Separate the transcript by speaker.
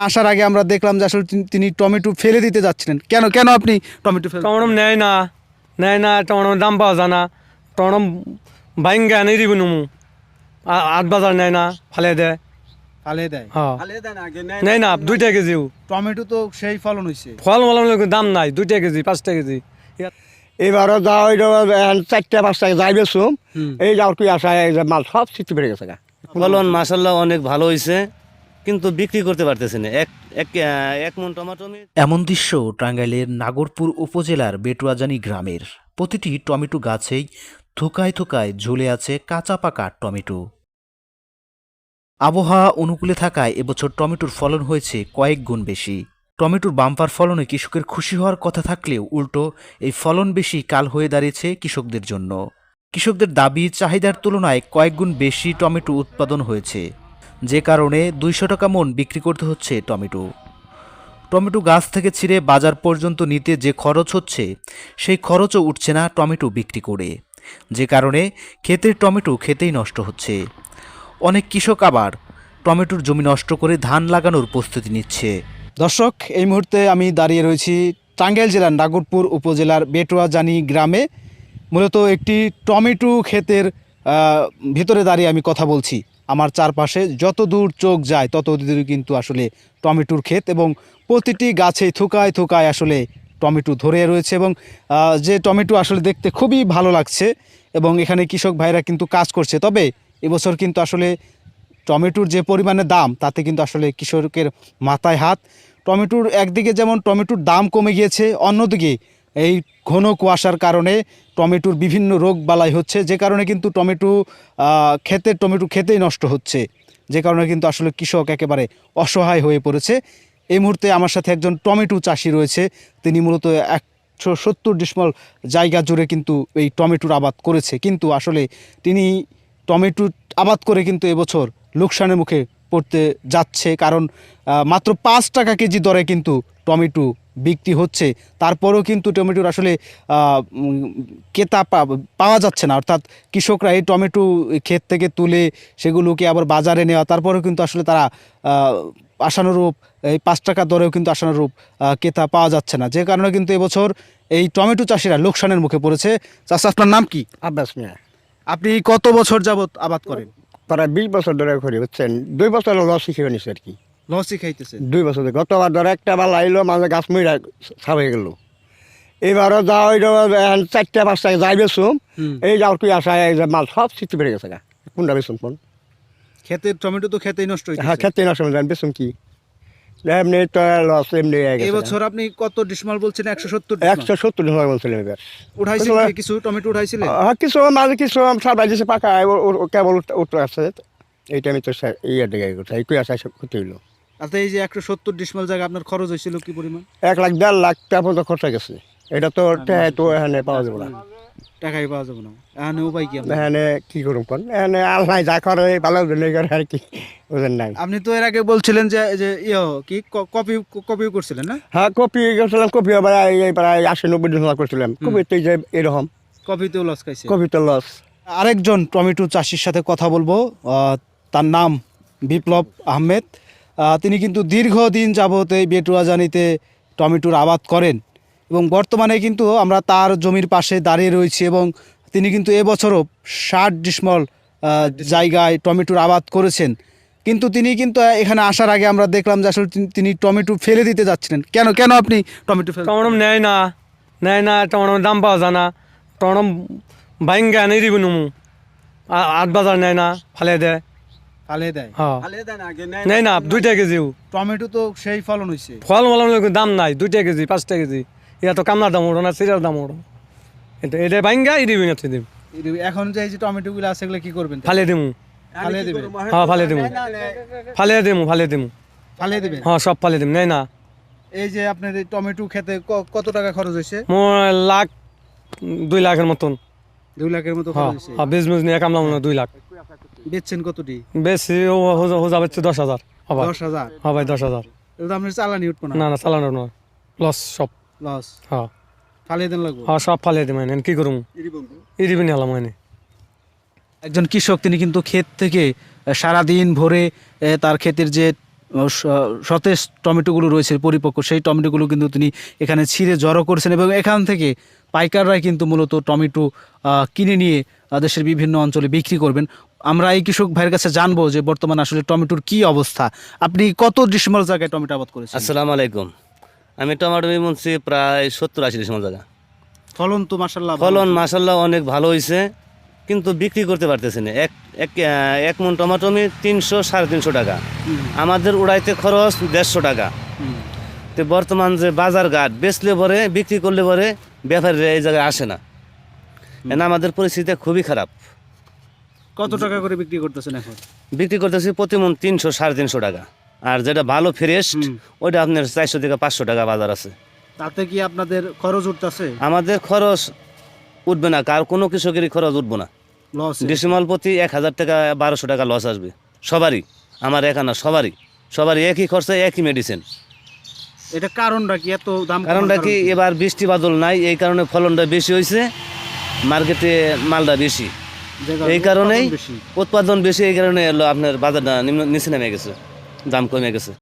Speaker 1: আসার আগে আমরা দেখলাম যে আসলে তিনি- টমেটো ফেলে দিতে যাচ্ছিলেন। কেন কেন আপনি টমেটো ফেলে
Speaker 2: টমেটো নেয় না নেয় না টমেটো দাম পাওয়া যায় না। টমেটো বাইঙ্গা নেই দিব নুমু। আট বাজার নেয় না ফালে দেয়।
Speaker 1: ফালে দেয়?
Speaker 2: হ্যাঁ নেয় না। দুইটা কেজিও
Speaker 1: টমেটো তো সেই ফলন হয়েছে
Speaker 2: ফল মলম দাম নাই দুইটা কেজি পাঁচটা কেজি।
Speaker 3: এবারও যা ওই চারটা পাঁচটা যাই বেসুম
Speaker 1: হুম।
Speaker 3: এই যাও তুই আসা এই যে মাল সব সিটি বেড়ে গেছে গা।
Speaker 4: ফলন মাসাল্লাহ অনেক ভালো হয়েছে কিন্তু বিক্রি করতে পারতেছি না। এক এক এক মন টমেটো
Speaker 5: এমন দৃশ্য টাঙ্গাইলের নাগরপুর উপজেলার বেটুয়াজানি গ্রামের। প্রতিটি টমেটো গাছেই থোকায় থোকায় ঝুলে আছে কাঁচা পাকা টমেটো। আবহাওয়া অনুকূলে থাকায় এবছর টমেটোর ফলন হয়েছে কয়েক গুণ বেশি। টমেটোর বাম্পার ফলনে কৃষকের খুশি হওয়ার কথা থাকলেও উল্টো এই ফলন বেশি কাল হয়ে দাঁড়িয়েছে কৃষকদের জন্য। কৃষকদের দাবি, চাহিদার তুলনায় কয়েক গুণ বেশি টমেটো উৎপাদন হয়েছে। যে কারণে দুইশো টাকা মন বিক্রি করতে হচ্ছে টমেটো। টমেটো গাছ থেকে ছিঁড়ে বাজার পর্যন্ত নিতে যে খরচ হচ্ছে, সেই খরচও উঠছে না টমেটো বিক্রি করে। যে কারণে ক্ষেতের টমেটো খেতেই নষ্ট হচ্ছে। অনেক কৃষক আবার টমেটোর জমি নষ্ট করে ধান লাগানোর প্রস্তুতি নিচ্ছে।
Speaker 1: দর্শক, এই মুহূর্তে আমি দাঁড়িয়ে রয়েছি টাঙ্গাইল জেলার নাগরপুর উপজেলার বেটুয়াজানি গ্রামে। মূলত একটি টমেটো ক্ষেতের ভিতরে দাঁড়িয়ে আমি কথা বলছি। আমার চারপাশে যত দূর চোখ যায়, তত দূর কিন্তু আসলে টমেটোর ক্ষেত এবং প্রতিটি গাছে থুকায় থুকায় আসলে টমেটো ধরে রয়েছে এবং যে টমেটো আসলে দেখতে খুবই ভালো লাগছে এবং এখানে কৃষক ভাইরা কিন্তু কাজ করছে। তবে এবছর কিন্তু আসলে টমেটোর যে পরিমাণে দাম, তাতে কিন্তু আসলে কৃষকের মাথায় হাত। টমেটোর একদিকে যেমন টমেটোর দাম কমে গিয়েছে, অন্যদিকে এই ঘন কুয়াশার কারণে টমেটোর বিভিন্ন রোগ বালাই হচ্ছে, যে কারণে কিন্তু টমেটো ক্ষেতের টমেটো খেতেই নষ্ট হচ্ছে। যে কারণে কিন্তু আসলে কৃষক একেবারে অসহায় হয়ে পড়েছে। এই মুহূর্তে আমার সাথে একজন টমেটো চাষি রয়েছে। তিনি মূলত একশো সত্তর ডিসমল জায়গা জুড়ে কিন্তু এই টমেটোর আবাদ করেছে। কিন্তু আসলে তিনি টমেটো আবাদ করে কিন্তু এবছর লোকসানের মুখে পড়তে যাচ্ছে কারণ মাত্র পাঁচ টাকা কেজি দরে কিন্তু টমেটো বিক্রি হচ্ছে। তারপরেও কিন্তু টমেটোর আসলে পা- পাওয়া যাচ্ছে না। অর্থাৎ কৃষকরা এই টমেটো ক্ষেত থেকে তুলে সেগুলোকে আবার বাজারে নেওয়া তারপরেও কিন্তু আসলে তারা আশানুরূপ এই পাঁচ টাকা দরেও কিন্তু আশানুরূপ ক্রেতা পাওয়া যাচ্ছে না। যে কারণে কিন্তু এবছর এই টমেটো চাষিরা লোকসানের মুখে পড়েছে। চাষা আপনার নাম কি?
Speaker 3: আব্বাস মিয়া।
Speaker 1: আপনি কত বছর যাবত আবাদ করেন?
Speaker 3: প্রায় বিশ বছর ধরে করি বুঝছেন? দুই বছর লস শিখে নিছে আর কি।
Speaker 1: লস শিখাইতেছে।
Speaker 3: দুই বছর। গতবার ধরে একটা বার আইলো মাঝে গাছ মইরা ছাপে গেল। এবারও যা ওই চারটা পাঁচটা যাই বেসুম এই যাওয়ার তুই আসা এই যে মাল সব সিটি বেড়ে গেছে গা। কোনটা বেসুম কোন?
Speaker 1: খেতে টমেটো তো খেতেই নষ্ট
Speaker 3: হ্যাঁ
Speaker 1: খেতেই
Speaker 3: নষ্ট হয়ে যায় বেসুম কি? এমনি তো লস এমনি
Speaker 1: এবছর আপনি কত ডিসমাল বলছেন? একশো সত্তর
Speaker 3: একশো সত্তর এবার।
Speaker 1: উঠাইছিলেন কিছু টমেটো উঠাইছিলেন?
Speaker 3: হ্যাঁ কিছু মাঝে পাকা কেবল উঠতে আসছে এইটা আমি তো ইয়ে দিকে কথা এই আসা ক্ষতি হইল।
Speaker 1: তাতে এই যে একশো সত্তর ডিসমাল জায়গা আপনার খরচ হয়েছিল কি পরিমাণ?
Speaker 3: এক লাখ দেড় লাখ টাকা পর্যন্ত খরচা গেছে। এটা তো তো এখানে পাওয়া যাবে না।
Speaker 1: টাকাই পাওয়া যাবে না। এখানে উপায় কি
Speaker 3: এখানে কি করুম কোন? এখানে আল্লাহ যা করে ভালো করে আর কি নাই।
Speaker 1: আপনি তো এর আগে বলছিলেন যে যে ইয়ে কি ক- কপি করছিলেন না?
Speaker 3: হ্যাঁ কপি করছিলাম কপি আবার এই প্রায় আশি নব্বই দিন করছিলাম। কপি তো যে এরকম।
Speaker 1: কপিতেও লস খাইছে।
Speaker 3: কপি তো লস
Speaker 1: আরেকজন টমেটো চাষির সাথে কথা বলব তার নাম বিপ্লব আহমেদ। আহ, তিনি কিন্তু দীর্ঘদিন যাবত এই বেটুয়াজানিতে টমেটোর আবাদ করেন। এবং বর্তমানে কিন্তু আমরা তার জমির পাশে দাঁড়িয়ে রয়েছি এবং তিনি কিন্তু এবছরও ষাট ডিসমল জায়গায় টমেটোর আবাদ করেছেন। কিন্তু তিনি কিন্তু এখানে আসার আগে আমরা দেখলাম যে আসলে তিনি- টমেটো ফেলে দিতে যাচ্ছিলেন। কেন কেন আপনি টমেটো ফেলে
Speaker 2: টমেটো নেয় না নেয় না টমেটো দাম পাওয়া যায় না। টমেটো বাইঙ্গা নেই দিব নুমু। আ- আট বাজার নেয় না ফালে দেয়।
Speaker 1: ফালে দেয়?
Speaker 2: হ্যাঁ। নেয় না। দুইটা কেজিও
Speaker 1: টমেটো তো সেই ফলন হয়েছে
Speaker 2: ফল মলম দাম নাই দুইটা কেজি পাঁচটা কেজি। এটা তো কামলার দাম ওঠো না সিরার দাম ওঠো এটা এটা বাইঙ্গা ই দিবি না তুই দিবি।
Speaker 1: এখন যে এই যে টমেটোগুলো আছে এগুলো কি করবেন?
Speaker 2: ফালে দিমু।
Speaker 1: ফালে দিবেন?
Speaker 2: হ্যাঁ ফালে দিমু। ফালে দিমু ফালে দিমু।
Speaker 1: ফালে দিবেন?
Speaker 2: হ্যাঁ সব ফালে দিম। নেয় না।
Speaker 1: এই যে আপনার এই টমেটো খেতে ক- কত টাকা খরচ হয়েছে?
Speaker 2: লাখ দুই লাখের মতন।
Speaker 1: দুই লাখের মতো
Speaker 2: হ্যাঁ
Speaker 1: খরচ হয়েছে?
Speaker 2: হ্যাঁ বিজনেস নিয়ে কামলাম না দুই লাখ।
Speaker 1: বেচছেন কতটি?
Speaker 2: বেশি ও হো যাবে দশ হাজার।
Speaker 1: দশ হাজার?
Speaker 2: হ্যাঁ ভাই দশ হাজার।
Speaker 1: এটা আপনার চালানি উঠবো না।
Speaker 2: না না চালানো নয়। লস সব।
Speaker 1: লস।
Speaker 2: হ্যাঁ
Speaker 1: ফালিয়ে দেন লাগবো।
Speaker 2: হ্যাঁ সব ফালিয়ে দিম এনে কি করুম? ইরিবি নিলাম এনে
Speaker 1: একজন কৃষক তিনি কিন্তু ক্ষেত থেকে সারাদিন ভরে তার ক্ষেতের যে সতেজ টমেটোগুলো রয়েছে পরিপক্ক সেই টমেটোগুলো কিন্তু তিনি এখানে ছিঁড়ে জড়ো করেছেন এবং এখান থেকে পাইকাররাই কিন্তু মূলত টমেটো আহ, কিনে নিয়ে দেশের বিভিন্ন অঞ্চলে বিক্রি করবেন। আমরা এই কৃষক ভাইয়ের কাছে জানব যে বর্তমানে আসলে টমেটোর কি অবস্থা। আপনি কত ডিসেম্বর জায়গায় টমেটো আবাদ করেছেন?
Speaker 4: আসসালামু আলাইকুম। আমি টমেটো মনছি প্রায় সত্তর আশি ডিসেম্বর জায়গা।
Speaker 1: ফলন তো মাসাল্লাহ
Speaker 4: ফলন মাসাল্লাহ অনেক ভালো হয়েছে কিন্তু বিক্রি করতে পারতেছি না। এক এক এক মন টমেটো আমি তিনশো সাড়ে তিনশো টাকা। আমাদের উড়াইতে খরচ দেড়শো টাকা। তো বর্তমান যে বাজার ঘাট বেচলে পরে বিক্রি করলে পরে ব্যাপারীরা এই জায়গায় আসে না। এন আমাদের পরিস্থিতি খুবই খারাপ।
Speaker 1: কত টাকা করে বিক্রি করতেছেন এখন?
Speaker 4: বিক্রি করতেছি প্রতি মন তিনশো সাড়ে তিনশো টাকা। আর যেটা ভালো ফ্রেশ ওইটা আপনার চারশো থেকে পাঁচশো টাকা বাজার আছে।
Speaker 1: তাতে কি আপনাদের খরচ উঠতেছে?
Speaker 4: আমাদের খরচ উঠবে না কার কোনো কৃষকেরই খরচ উঠবো না।
Speaker 1: লস
Speaker 4: ডিসিমাল প্রতি এক হাজার টাকা বারোশো টাকা লস আসবে। সবারই আমার একা না সবারই। সবারই একই খরচা একই মেডিসিন
Speaker 1: এটা কারণটা কি? এত দাম
Speaker 4: কারণটা কি? এবার বৃষ্টি বাদল নাই এই কারণে ফলনটা বেশি হয়েছে মার্কেটে মালটা বেশি। এই কারণেই উৎপাদন বেশি। এই কারণে আপনার বাজারটা নিচে নেমে গেছে। দাম কমে গেছে।